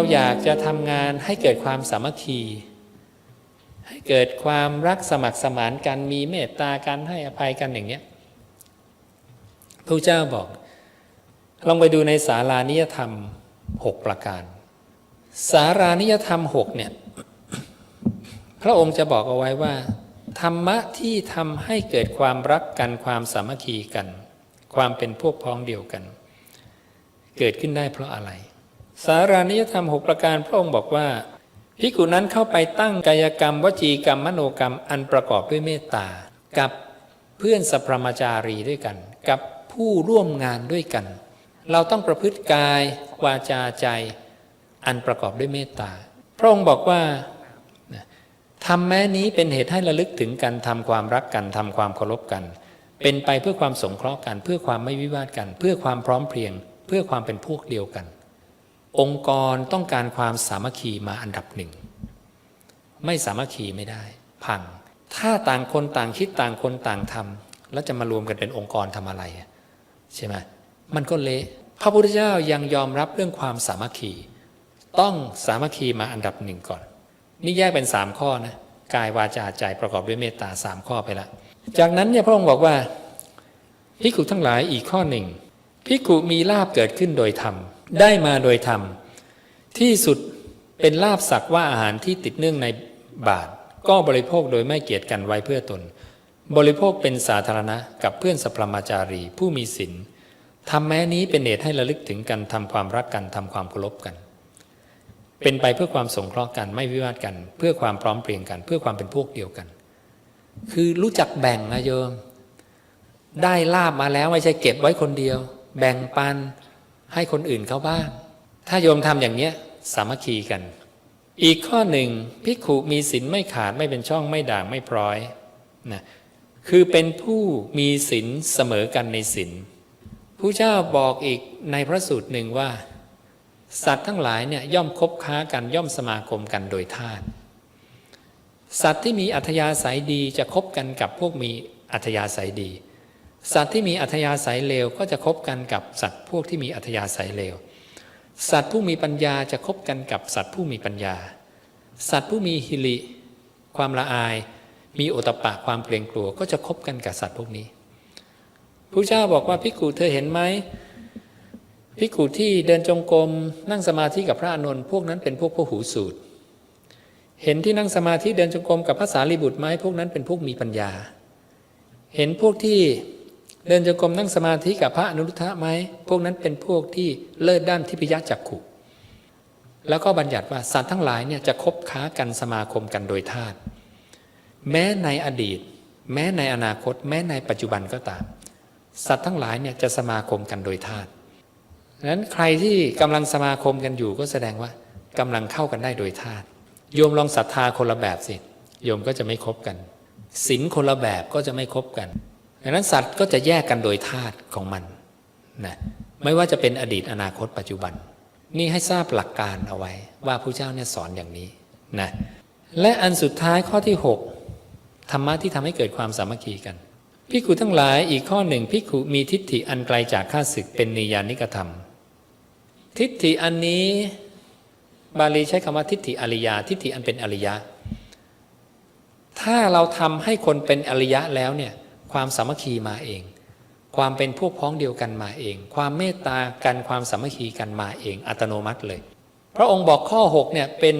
เราอยากจะทำงานให้เกิดความสามัคคี ให้เกิดความรักสมัครสมานกันมีเมตตากันให้อภัยกันอย่างเนี้ยพระเจ้าบอก ลองไปดูในสารานิยธรรมหกประการ สารานิยธรรมหกเนี่ยพระองค์จะบอกเอาไว้ว่า ธรรมะที่ทำให้เกิดความรักกันความสามัคคีกัน ความเป็นพวกพ้องเดียวกัน เกิดขึ้นได้เพราะอะไร สารานิยธรรมหกประการพระองค์บอกว่าภิกขุนั้นเข้าไปตั้งกายกรรม วจีกรรมมโนกรรมอันประกอบด้วยเมตตา กับเพื่อนสัพพมจารีด้วยกัน กับผู้ร่วมงานด้วยกัน เราต้องประพฤติกายวาจาใจ อันประกอบด้วยเมตตา พระองค์บอกว่าทำแม้นี้เป็นเหตุให้ระลึกถึงกันทำความรักกันทำความเคารพกัน เป็นไปเพื่อความสงเคราะห์กัน เพื่อความไม่วิวาทกัน เพื่อความพร้อมเพรียง เพื่อความเป็นพวกเดียวกัน องค์กรต้องการความสามัคคีมาอันดับหนึ่ง ไม่สามัคคีไม่ได้ พัง ถ้าต่างคนต่างคิดต่างคนต่างทำแล้วจะมารวมกันเป็นองค์กรทำอะไรใช่ไหมมันก็เละพระพุทธเจ้ายังยอมรับเรื่องความสามัคคี ต้องสามัคคีมาอันดับหนึ่งก่อน นี่แยกเป็นสามข้อนะกายวาจาใจประกอบด้วยเมตตาสามข้อไปละ จากนั้นเนี่ยพระองค์บอกว่าพิกุทั้งหลายอีกข้อหนึ่ง พิกขุมีลาบเกิดขึ้นโดยธรรม ได้มาโดยธรรม ที่สุดเป็นลาบสักว่าอาหารที่ติดเนื่องในบาท ก็บริโภคโดยไม่เกียจกันไว้เพื่อตน บริโภคเป็นสาธารณะกับเพื่อนสัพพมาจารี ผู้มีศีลทำแม้นี้เป็นเหตุให้ระลึกถึงกันทำความรักกันทำความเคารพกัน เป็นไปเพื่อความสงเคราะห์กันไม่วิวาทกัน เพื่อความพร้อมเพรียงกัน เพื่อความเป็นพวกเดียวกัน คือรู้จักแบ่งนะโยมได้ลาบมาแล้วไม่ใช่เก็บไว้คนเดียว แบ่งปันให้คนอื่นเขาบ้าง ถ้าโยมทำอย่างเนี้ยสามัคคีกัน อีกข้อหนึ่งพิกขุมีศีลไม่ขาดไม่เป็นช่องไม่ด่างไม่พร้อยนะคือเป็นผู้มีศีลเสมอกันในศีลผู้เจ้าบอกอีกในพระสูตรหนึ่งว่า สัตว์ทั้งหลายเนี่ยย่อมคบค้ากันย่อมสมาคมกันโดยธาตุสัตว์ที่มีอัธยาศัยดีจะคบกันกับพวกมีอัธยาศัยดี สัตว์ที่มีอัธยาศัยเลวก็จะคบกันกับสัตว์พวกที่มีอัธยาศัยเลว สัตว์ผู้มีปัญญาจะคบกันกับสัตว์ผู้มีปัญญา สัตว์ผู้มีฮิริความละอาย มีโอตปะความเกรงกลัว ก็จะคบกันกับสัตว์พวกนี้พระเจ้าบอกว่าพิกูเธอเห็นไหมพิกูที่เดินจงกรมนั่งสมาธิกับพระอานนพวกนั้นเป็นพวกพวกหูสูตร เห็นที่นั่งสมาธิเดินจงกรมกับพระสารีบุตรไหมพวกนั้นเป็นพวกมีปัญญา เห็นพวกที่ เดินจงกรมนั่งสมาธิกับพระอนุรุทธะไหมพวกนั้นเป็นพวกที่เลิศด้านทิพยจักขุ แล้วก็บัญญัติว่าสัตว์ทั้งหลายเนี่ยจะคบค้ากันสมาคมกันโดยธาตุแม้ในอดีต แม้ในอนาคต แม้ในปัจจุบันก็ตาม สัตว์ทั้งหลายเนี่ยจะสมาคมกันโดยธาตุนั้นใครที่กำลังสมาคมกันอยู่ก็แสดงว่ากำลังเข้ากันได้โดยธาตุโยมลองศรัทธาคนละแบบสิโยมก็จะไม่คบกันศีลคนละแบบก็จะไม่คบกัน ดังนั้นสัตว์ก็จะแยกกันโดยธาตุของมันนะไม่ว่าจะเป็นอดีตอนาคตปัจจุบัน นี่ให้ทราบหลักการเอาไว้ ว่าพระเจ้าเนี่ยสอนอย่างนี้นะและอันสุดท้ายข้อที่ 6 ธรรมะที่ทำให้เกิดความสามัคคีกันพิกขุทั้งหลายอีกข้อหนึ่งพิกขุมีทิฏฐิอันไกลจากข้าศึกเป็นนิยานิกธรรม ทิฏฐิอันนี้บาลีใช้คำว่าทิฏฐิอริยา ทิฏฐิอันเป็นอริยะ ถ้าเราทำให้คนเป็นอริยะแล้วเนี่ย ความสามัคคีมาเอง ความเป็นพวกพ้องเดียวกันมาเอง ความเมตตากันความสามัคคีกันมาเองอัตโนมัติเลย พระองค์บอกข้อ6เนี่ยเป็น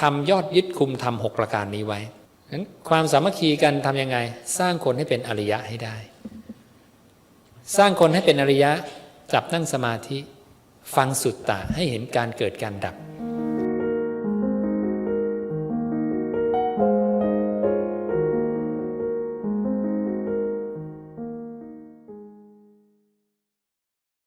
ทำยอดยึดคุมทำหกประการนี้ไว้นั้นความสามัคคีกันทํำยังไง สร้างคนให้เป็นอริยะให้ได้ สร้างคนให้เป็นอริยะจับนั่งสมาธิ ฟังสุดตาให้เห็นการเกิดการดับ